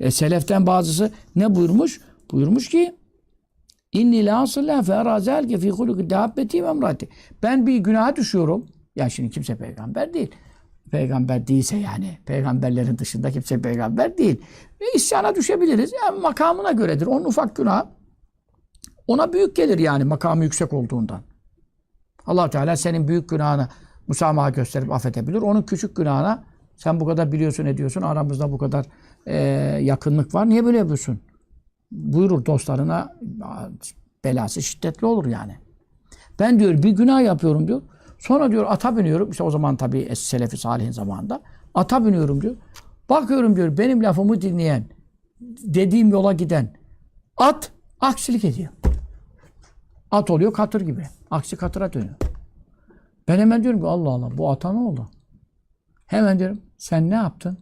E, seleften bazısı ne buyurmuş? Buyurmuş ki İnni la asla fe arazel ki fi huluki dabbeti ve emrati. Ben bir günaha düşüyorum. Ya şimdi kimse peygamber değil. Peygamber değilse yani peygamberlerin dışında kimse peygamber değil. Ve isyana düşebiliriz. Yani makamına göredir. Onun ufak günah ona büyük gelir yani makamı yüksek olduğundan. allah Teala senin büyük günahını musamaha gösterip affedebilir. Onun küçük günahına sen bu kadar biliyorsun ediyorsun. Aramızda bu kadar e, yakınlık var. Niye böyle yapıyorsun? Buyurur dostlarına belası şiddetli olur yani. Ben diyor bir günah yapıyorum diyor. Sonra diyor ata biniyorum. İşte o zaman tabii Selefi Salih'in zamanında. Ata biniyorum diyor. Bakıyorum diyor benim lafımı dinleyen, dediğim yola giden at aksilik ediyor. At oluyor katır gibi. Aksi katıra dönüyor. Ben hemen diyorum ki Allah Allah bu ata ne oldu? Hemen diyorum sen ne yaptın?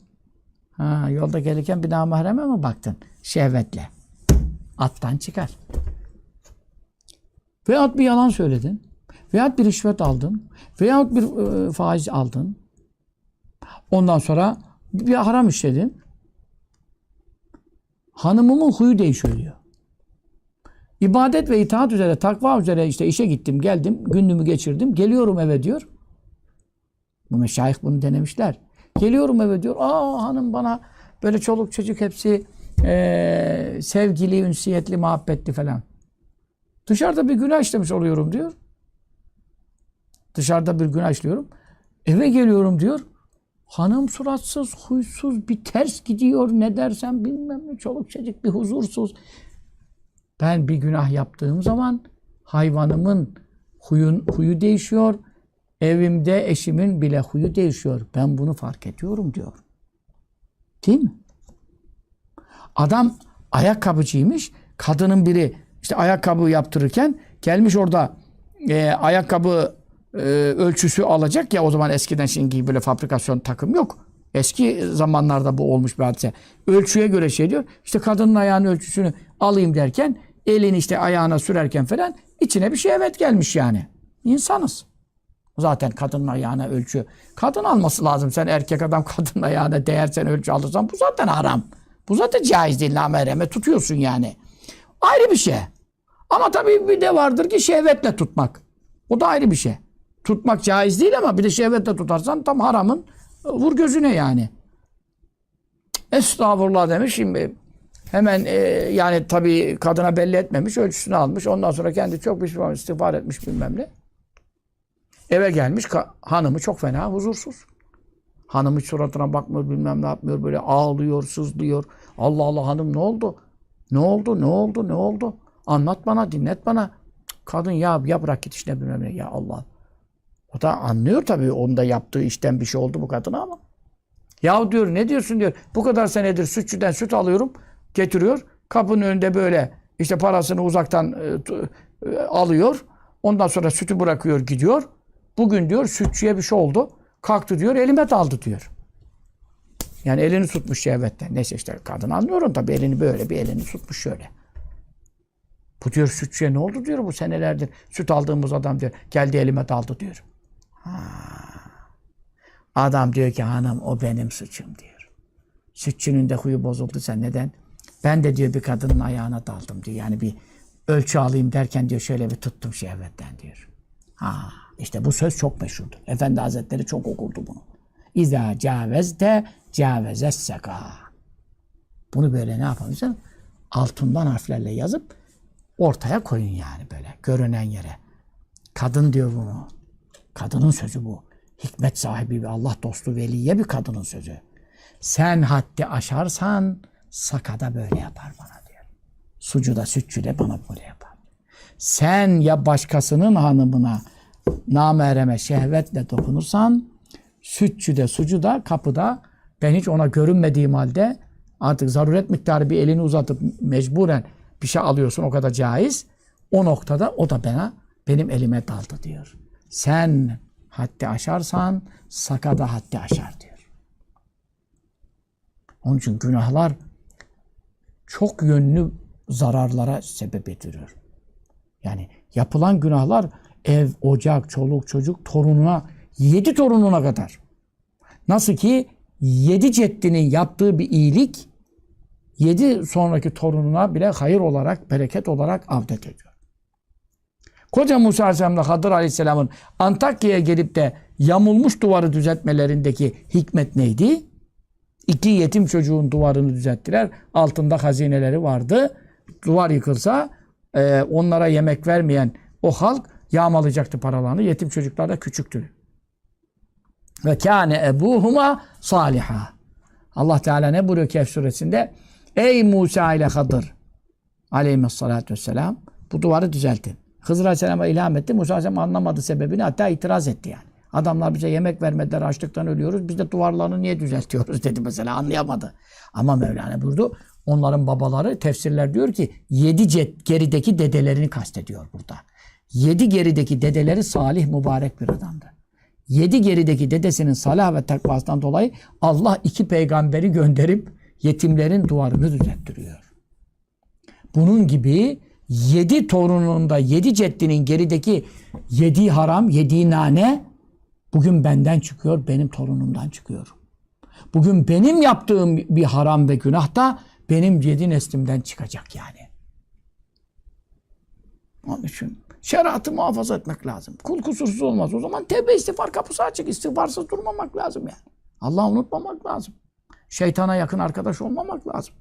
Ha, yolda gelirken bir daha mahreme mi baktın? Şehvetle. Attan çıkar. Veyahut bir yalan söyledin. Veyahut bir rüşvet aldın. Veyahut bir e, faiz aldın. Ondan sonra bir haram işledin. Hanımımın huyu değişiyor diyor. İbadet ve itaat üzere, takva üzere işte işe gittim, geldim, günümü geçirdim. Geliyorum eve diyor. Bu meşayih bunu denemişler. Geliyorum eve diyor. Aa hanım bana böyle çoluk çocuk hepsi eee, sevgili, ünsiyetli, muhabbetli falan. Dışarıda bir günah işlemiş oluyorum diyor. Dışarıda bir günah işliyorum. Eve geliyorum diyor. Hanım suratsız, huysuz, bir ters gidiyor. Ne dersem bilmem ne. Çoluk çocuk bir huzursuz. Ben bir günah yaptığım zaman hayvanımın huyun, huyu değişiyor. Evimde eşimin bile huyu değişiyor. Ben bunu fark ediyorum diyor. Değil mi? Adam ayakkabıcıymış. Kadının biri işte ayakkabı yaptırırken gelmiş orada e, ayakkabı e, ölçüsü alacak ya o zaman eskiden şimdi böyle fabrikasyon takım yok. Eski zamanlarda bu olmuş bir hadise. Ölçüye göre şey diyor. İşte kadının ayağının ölçüsünü alayım derken elini işte ayağına sürerken falan içine bir şey evet gelmiş yani. İnsanız. Zaten kadının ayağına ölçü. Kadın alması lazım. Sen erkek adam kadının ayağına değersen ölçü alırsan bu zaten haram. Bu zaten caiz değil. Namereme tutuyorsun yani. Ayrı bir şey. Ama tabii bir de vardır ki şehvetle tutmak. O da ayrı bir şey. Tutmak caiz değil ama bir de şehvetle tutarsan tam haramın e, vur gözüne yani. Estağfurullah demiş şimdi. Hemen e, yani tabii kadına belli etmemiş, ölçüsünü almış. Ondan sonra kendi çok pişman istiğfar etmiş bilmem ne. Eve gelmiş hanımı çok fena huzursuz. Hanım hiç suratına bakmıyor bilmem ne yapmıyor böyle ağlıyor sızlıyor. Allah Allah hanım ne oldu? Ne oldu ne oldu ne oldu? Anlat bana dinlet bana. Kadın ya ya bırak git işine bilmem ne ya Allah. O da anlıyor tabii onda yaptığı işten bir şey oldu bu kadına ama. Ya diyor ne diyorsun diyor. Bu kadar senedir sütçüden süt alıyorum getiriyor. Kapının önünde böyle işte parasını uzaktan e, e, alıyor. Ondan sonra sütü bırakıyor gidiyor. Bugün diyor sütçüye bir şey oldu. Kalktı diyor elime daldı diyor. Yani elini tutmuş şehvetten. Neyse işte kadın anlıyorum tabii elini böyle bir elini tutmuş şöyle. Bu diyor sütçüye ne oldu diyor bu senelerdir süt aldığımız adam diyor. Geldi elime daldı diyor. Ha. Adam diyor ki hanım o benim suçum diyor. Sütçünün de huyu bozuldu sen neden? Ben de diyor bir kadının ayağına daldım diyor. Yani bir ölçü alayım derken diyor şöyle bir tuttum şehvetten diyor. Ha, işte bu söz çok meşhurdur. Efendi Hazretleri çok okurdu bunu. İza cavezde cavezes seka. Bunu böyle ne yapalım? Altından harflerle yazıp ortaya koyun yani böyle görünen yere. Kadın diyor bunu. Kadının sözü bu. Hikmet sahibi bir Allah dostu veliye bir kadının sözü. Sen haddi aşarsan sakada böyle yapar bana diyor. Sucu da sütçü de bana böyle yapar. Sen ya başkasının hanımına namereme şehvetle dokunursan sütçü de sucu da kapıda ben hiç ona görünmediğim halde artık zaruret miktarı bir elini uzatıp mecburen bir şey alıyorsun o kadar caiz. O noktada o da bana benim elime daldı diyor. Sen haddi aşarsan sakada haddi aşar diyor. Onun için günahlar çok yönlü zararlara sebebiyet veriyor. Yani yapılan günahlar ev, ocak, çoluk, çocuk, torununa, yedi torununa kadar. Nasıl ki yedi ceddinin yaptığı bir iyilik yedi sonraki torununa bile hayır olarak, bereket olarak avdet ediyor. Koca Musa Aleyhisselam'la Hadır Aleyhisselam'ın Antakya'ya gelip de yamulmuş duvarı düzeltmelerindeki hikmet neydi? İki yetim çocuğun duvarını düzelttiler. Altında hazineleri vardı. Duvar yıkılsa e, onlara yemek vermeyen o halk yağmalayacaktı paralarını. Yetim çocuklar da küçüktü. Ve kâne ebuhuma saliha. Allah Teala ne buyuruyor Kehf suresinde? Ey Musa ile Hadır aleyhissalatü vesselam bu duvarı düzeltin. Hızır Aleyhisselam'a ilham etti. Musa Aleyhisselam anlamadı sebebini hatta itiraz etti yani. Adamlar bize yemek vermediler, açlıktan ölüyoruz. Biz de duvarlarını niye düzeltiyoruz dedi mesela anlayamadı. Ama Mevlana buyurdu. Onların babaları tefsirler diyor ki yedi cet gerideki dedelerini kastediyor burada. Yedi gerideki dedeleri salih mübarek bir adamdı. Yedi gerideki dedesinin salah ve takvasından dolayı Allah iki peygamberi gönderip yetimlerin duvarını düzelttiriyor. Bunun gibi yedi torununda, yedi ceddinin gerideki yediği haram, yediği nane bugün benden çıkıyor, benim torunumdan çıkıyor. Bugün benim yaptığım bir haram ve günah da benim yedi neslimden çıkacak yani. Onun için şeriatı muhafaza etmek lazım. Kul kusursuz olmaz. O zaman tevbe istiğfar kapısı açık. İstiğfarsız durmamak lazım yani. Allah'ı unutmamak lazım. Şeytana yakın arkadaş olmamak lazım.